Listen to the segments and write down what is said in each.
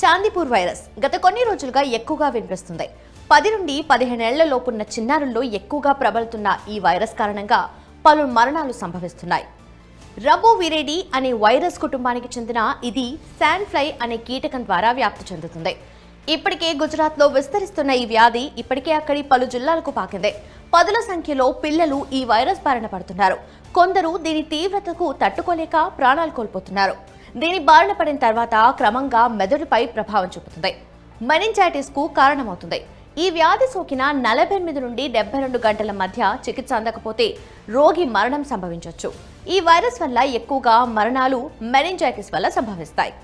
Chandipur virus గత కొన్ని రోజులుగా ఎక్కువగా వినిపిస్తుంది. పది నుండి పదిహేనేళ్ళ లోపున్న చిన్నారుల్లో ఎక్కువగా ప్రబలుతున్న ఈ వైరస్ కారణంగా పలు మరణాలు సంభవిస్తున్నాయి. రబో విరేడి అనే వైరస్ కుటుంబానికి చెందిన ఇది శాన్ ఫ్లై అనే కీటకం ద్వారా వ్యాప్తి చెందుతుంది. ఇప్పటికే గుజరాత్లో విస్తరిస్తున్న ఈ వ్యాధి ఇప్పటికే అక్కడి పలు జిల్లాలకు పాకింది. పదుల సంఖ్యలో పిల్లలు ఈ వైరస్ బారిన పడుతున్నారు. కొందరు దీని తీవ్రతకు తట్టుకోలేక ప్రాణాలు కోల్పోతున్నారు. దీని బారిన పడిన తర్వాత క్రమంగా మెదడుపై ప్రభావం చూపుతుంది. మెనింజైటిస్కు కారణమవుతుంది. ఈ వ్యాధి సోకిన నలభై ఎనిమిది నుండి డెబ్బై రెండు గంటల మధ్య చికిత్స అందకపోతే రోగి మరణం సంభవించవచ్చు ఈ వైరస్ వల్ల ఎక్కువగా మరణాలు మెనింజైటిస్ వల్ల సంభవిస్తాయి.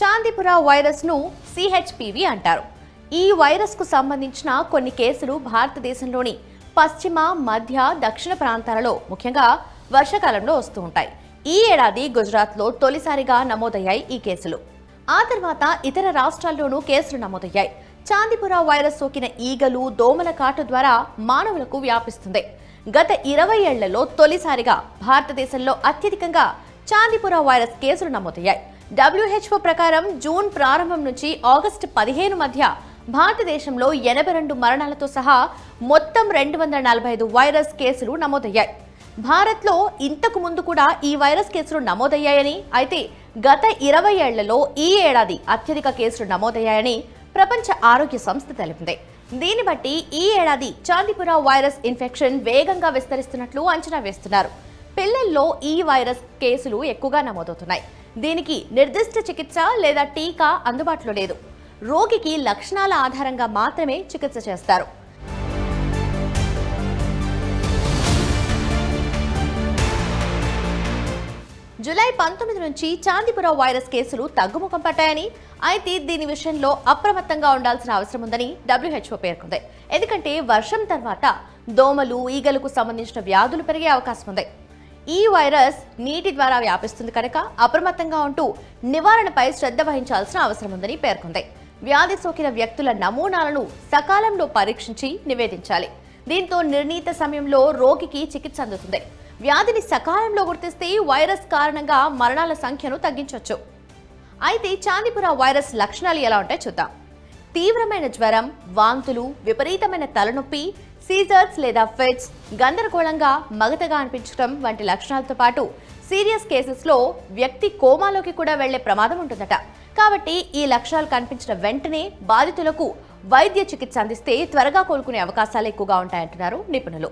చాందిపుర వైరస్ను సిహెచ్పివి అంటారు. ఈ వైరస్కు సంబంధించిన కొన్ని కేసులు భారతదేశంలోని పశ్చిమ మధ్య దక్షిణ ప్రాంతాలలో ముఖ్యంగా వర్షాకాలంలో వస్తూ ఉంటాయి. ఈ ఏడాది గుజరాత్లో తొలిసారిగా నమోదయ్యాయి ఈ కేసులు. ఆ తర్వాత ఇతర రాష్ట్రాల్లోనూ కేసులు నమోదయ్యాయి. చాందిపుర వైరస్ సోకిన ఈగలు దోమల కాటు ద్వారా మానవులకు వ్యాపిస్తుంది. గత ఇరవై ఏళ్ళలో తొలిసారిగా భారతదేశంలో అత్యధికంగా చాందిపుర వైరస్ కేసులు నమోదయ్యాయి. డబ్ల్యూహెచ్ఓ ప్రకారం జూన్ ప్రారంభం నుంచి ఆగస్టు పదిహేను మధ్య భారతదేశంలో ఎనభై రెండు మరణాలతో సహా మొత్తం రెండు వందల నలభై ఐదు వైరస్ కేసులు నమోదయ్యాయి. భారత్లో ఇంతకు ముందు కూడా ఈ వైరస్ కేసులు నమోదయ్యాయని అయితే గత ఇరవై ఏళ్ళలో ఈ ఏడాది అత్యధిక కేసులు నమోదయ్యాయని ప్రపంచ ఆరోగ్య సంస్థ తెలిపింది. దీన్ని బట్టి ఈ ఏడాది చాందిపుర వైరస్ ఇన్ఫెక్షన్ వేగంగా విస్తరిస్తున్నట్లు అంచనా వేస్తున్నారు. పిల్లల్లో ఈ వైరస్ కేసులు ఎక్కువగా నమోదవుతున్నాయి. దీనికి నిర్దిష్ట చికిత్స లేదా టీకా అందుబాటులో లేదు. రోగికి లక్షణాల ఆధారంగా మాత్రమే చికిత్స చేస్తారు. జూలై పంతొమ్మిది నుంచి చాందిపుర వైరస్ కేసులు తగ్గుముఖం పట్టాయని అయితే దీని విషయంలో అప్రమత్తంగా ఉండాల్సిన అవసరం ఉందని డబ్ల్యూహెచ్ఓ పేర్కొంది. ఎందుకంటే వర్షం తర్వాత దోమలు ఈగలకు సంబంధించిన వ్యాధులు పెరిగే అవకాశం ఉంది. ఈ వైరస్ నీటి ద్వారా వ్యాపిస్తుంది కనుక అప్రమత్తంగా ఉంటూ నివారణపై శ్రద్ధ వహించాల్సిన అవసరం ఉందని పేర్కొంది. వ్యాధి సోకిన వ్యక్తుల నమూనాలను సకాలంలో పరీక్షించి నివేదించాలి. దీంతో నిర్ణీత సమయంలో రోగికి చికిత్స అందుతుంది. వ్యాధిని సకాలంలో గుర్తిస్తే వైరస్ కారణంగా మరణాల సంఖ్యను తగ్గించవచ్చు. అయితే చాందిపుర వైరస్ లక్షణాలు ఎలా ఉంటాయి చూద్దాం. తీవ్రమైన జ్వరం వాంతులు విపరీతమైన తలనొప్పి సీజర్స్ లేదా ఫిట్స్ గందరగోళంగా మగతగా అనిపించడం వంటి లక్షణాలతో పాటు సీరియస్ కేసెస్లో వ్యక్తి కోమాలోకి కూడా వెళ్ళే ప్రమాదం ఉంటుందట. కాబట్టి ఈ లక్షణాలు కనిపించిన వెంటనే బాధితులకు వైద్య చికిత్స అందిస్తే త్వరగా కోలుకునే అవకాశాలు ఎక్కువగా ఉంటాయంటున్నారు నిపుణులు.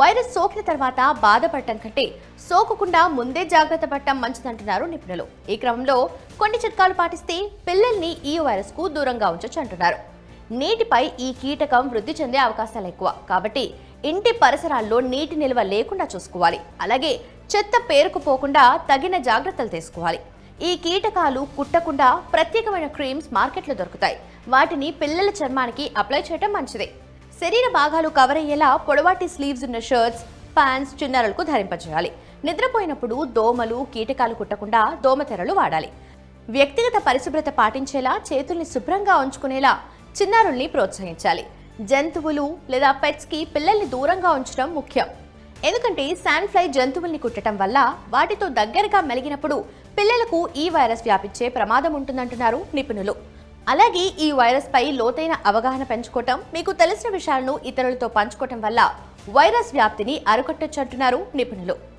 వైరస్ సోకిన తర్వాత బాధపడటం కంటే సోకకుండా ముందే జాగ్రత్త పడటం మంచిదంటున్నారు నిపుణులు. ఈ క్రమంలో కొన్ని చిట్కాలు పాటిస్తే పిల్లల్ని ఈ వైరస్కు దూరంగా ఉంచొచ్చు అంటున్నారు. నీటిపై ఈ కీటకం వృద్ధి చెందే అవకాశాలు ఎక్కువ. కాబట్టి ఇంటి పరిసరాల్లో నీటి నిల్వ లేకుండా చూసుకోవాలి. అలాగే చెత్త పేరుకుపోకుండా తగిన జాగ్రత్తలు తీసుకోవాలి. ఈ కీటకాలు కుట్టకుండా ప్రత్యేకమైన క్రీమ్స్ మార్కెట్లో దొరుకుతాయి. వాటిని పిల్లల చర్మానికి అప్లై చేయడం మంచిదే. శరీర భాగాలు కవర్ అయ్యేలా పొడవాటి స్లీవ్స్ ఉన్న షర్ట్స్ ప్యాంట్స్ చిన్నారులకు ధరింపజేయాలి. నిద్రపోయినప్పుడు దోమలు కీటకాలు కుట్టకుండా దోమతెరలు వాడాలి. వ్యక్తిగత పరిశుభ్రత పాటించేలా చేతుల్ని శుభ్రంగా ఉంచుకునేలా చిన్నారుల్ని ప్రోత్సహించాలి. జంతువులు లేదా పెట్స్కి పిల్లల్ని దూరంగా ఉంచడం ముఖ్యం. ఎందుకంటే శాండ్ ఫ్లై జంతువుల్ని కుట్టడం వల్ల వాటితో దగ్గరగా మెలిగినప్పుడు పిల్లలకు ఈ వైరస్ వ్యాపించే ప్రమాదం ఉంటుందంటున్నారు నిపుణులు. అలాగే ఈ వైరస్ పై లోతైన అవగాహన పెంచుకోవటం మీకు తెలిసిన విషయాలను ఇతరులతో పంచుకోవటం వల్ల వైరస్ వ్యాప్తిని అరికట్టొచ్చు అంటున్నారు నిపుణులు.